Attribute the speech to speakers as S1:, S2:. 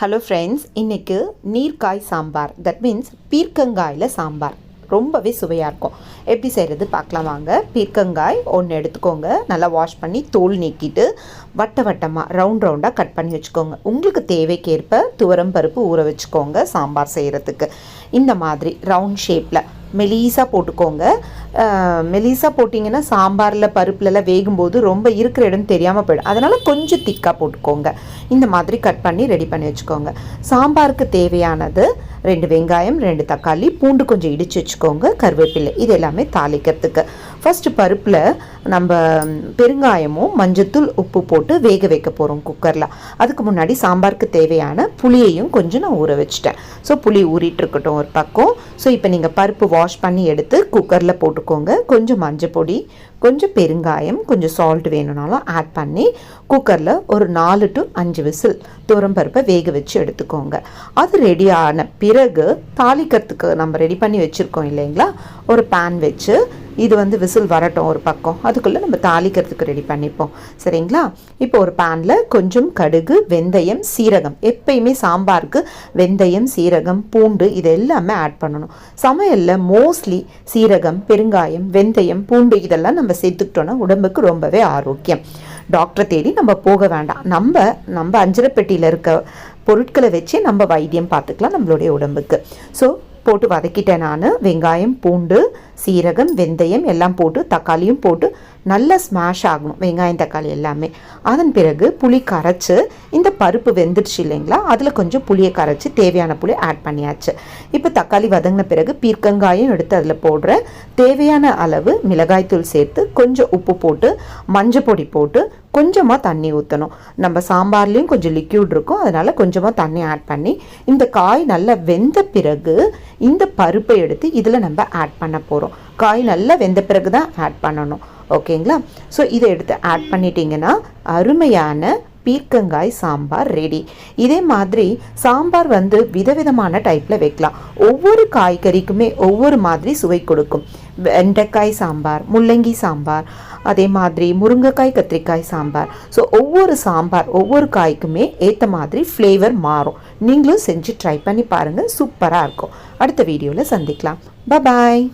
S1: Hello friends இன்றைக்கு நீர்க்காய் sambar. That means பீர்க்கங்காயில் சாம்பார். ரொம்பவே சுவையாக இருக்கும். எப்படி செய்கிறது பார்க்கலாம் வாங்க. பீர்க்கங்காய் ஒன்று எடுத்துக்கோங்க. நல்லா வாஷ் பண்ணி தோல் நீக்கிட்டு வட்ட வட்டமாக ரவுண்ட் ரவுண்டாக கட் பண்ணி வச்சுக்கோங்க. உங்களுக்கு தேவைக்கேற்ப துவரம் பருப்பு ஊற வச்சுக்கோங்க சாம்பார் செய்கிறதுக்கு இந்த மாதிரி ரவுண்ட் ஷேப்பில் மெலீஸாக போட்டுக்கோங்க. மெலீஸாக போட்டிங்கன்னா சாம்பாரில் பருப்புலலாம் வேகும்போது ரொம்ப இருக்கிற இடம் தெரியாமல் போயிடும். அதனால் கொஞ்சம் திக்காக போட்டுக்கோங்க. இந்த மாதிரி கட் பண்ணி ரெடி பண்ணி வச்சுக்கோங்க. சாம்பாருக்கு தேவையானது ரெண்டு வெங்காயம் ரெண்டு தக்காளி பூண்டு கொஞ்சம் இடித்து வச்சுக்கோங்க கருவேப்பிலை. இது எல்லாமே தாளிக்கிறதுக்கு. ஃபஸ்ட்டு பருப்பில் நம்ம பெருங்காயமும் மஞ்சத்தூள் உப்பு போட்டு வேக வைக்க போகிறோம் குக்கரில். அதுக்கு முன்னாடி சாம்பாருக்கு தேவையான புளியையும் கொஞ்சம் நான் ஊற வச்சுட்டேன். ஸோ புளி ஊறிட்டு இருக்கட்டும் ஒரு பக்கம். ஸோ இப்போ நீங்கள் பருப்பு வாஷ் பண்ணி எடுத்து குக்கரில் போட்டுக்கோங்க. கொஞ்சம் மஞ்சள் பொடி கொஞ்சம் பெருங்காயம் கொஞ்சம் சால்ட் வேணும்னாலும் ஆட் பண்ணி குக்கரில் ஒரு நாலு டு அஞ்சு விசில் துவரம்பருப்பை வேக வச்சு எடுத்துக்கோங்க. அது ரெடி ஆன பிறகு தாளிக்கிறதுக்கு நம்ம ரெடி பண்ணி வச்சுருக்கோம் இல்லைங்களா? ஒரு பேன் வச்சு இது வந்து விசில் வரட்டும் ஒரு பக்கம். அதுக்குள்ளே நம்ம தாளிக்கிறதுக்கு ரெடி பண்ணிப்போம். சரிங்களா? இப்போ ஒரு பேனில் கொஞ்சம் கடுகு வெந்தயம் சீரகம். எப்பயுமே சாம்பாருக்கு வெந்தயம் சீரகம் பூண்டு இது எல்லாமே ஆட் பண்ணணும். சமையலில் மோஸ்ட்லி சீரகம் பெருங்காயம் வெந்தயம் பூண்டு இதெல்லாம் நம்ம சேர்த்துக்கிட்டோன்னா உடம்புக்கு ரொம்பவே ஆரோக்கியம். டாக்டரை தேடி நம்ம போக வேண்டாம். நம்ம நம்ம அஞ்சரைப்பெட்டியில் இருக்க பொருட்களை வச்சே நம்ம வைத்தியம் பார்த்துக்கலாம் நம்மளுடைய உடம்புக்கு. ஸோ போட்டு வதக்கிட்டேன் நான். வெங்காயம் பூண்டு சீரகம் வெந்தயம் எல்லாம் போட்டு தக்காளியும் போட்டு நல்லா ஸ்மாஷ் ஆகணும். வெங்காயம் தக்காளி எல்லாமே. அதன் பிறகு புளி கரைச்சி இந்த பருப்பு வெந்துடுச்சு இல்லைங்களா? அதில் கொஞ்சம் புளியை கரைச்சி தேவையான புளி ஆட் பண்ணியாச்சு. இப்போ தக்காளி வதங்கின பிறகு பீர்க்கங்காயும் எடுத்து அதில் போடுற தேவையான அளவு மிளகாய்த்தூள் சேர்த்து கொஞ்சம் உப்பு போட்டு மஞ்சள் பொடி போட்டு கொஞ்சமாக தண்ணி ஊற்றணும் நம்ம சாம்பார்லேயும் கொஞ்சம் லிக்யூட் இருக்கும். அதனால் கொஞ்சமாக தண்ணி ஆட் பண்ணி இந்த காய் நல்லா வெந்த பிறகு இந்த பருப்பை எடுத்து இதில் நம்ம ஆட் பண்ண போகிறோம் காய் நல்லா வெந்த பிறகு தான் ஆட் பண்ணணும் ஓகேங்களா ஸோ இதை எடுத்து ஆட் பண்ணிட்டீங்கன்னா அருமையான பீர்க்கங்காய் சாம்பார் ரெடி இதே மாதிரி சாம்பார் வந்து விதவிதமான டைப்பில் வைக்கலாம். ஒவ்வொரு காய்கறிக்குமே ஒவ்வொரு மாதிரி சுவை கொடுக்கும். வெண்டைக்காய் சாம்பார் முள்ளங்கி சாம்பார் அதே மாதிரி முருங்கைக்காய் கத்திரிக்காய் சாம்பார். ஸோ ஒவ்வொரு சாம்பார் ஒவ்வொரு காய்க்குமே ஏற்ற மாதிரி ஃப்ளேவர் மாறும். நீங்களும் செஞ்சு ட்ரை பண்ணி பாருங்கள் சூப்பராக இருக்கும். அடுத்த வீடியோவில் சந்திக்கலாம். பாய்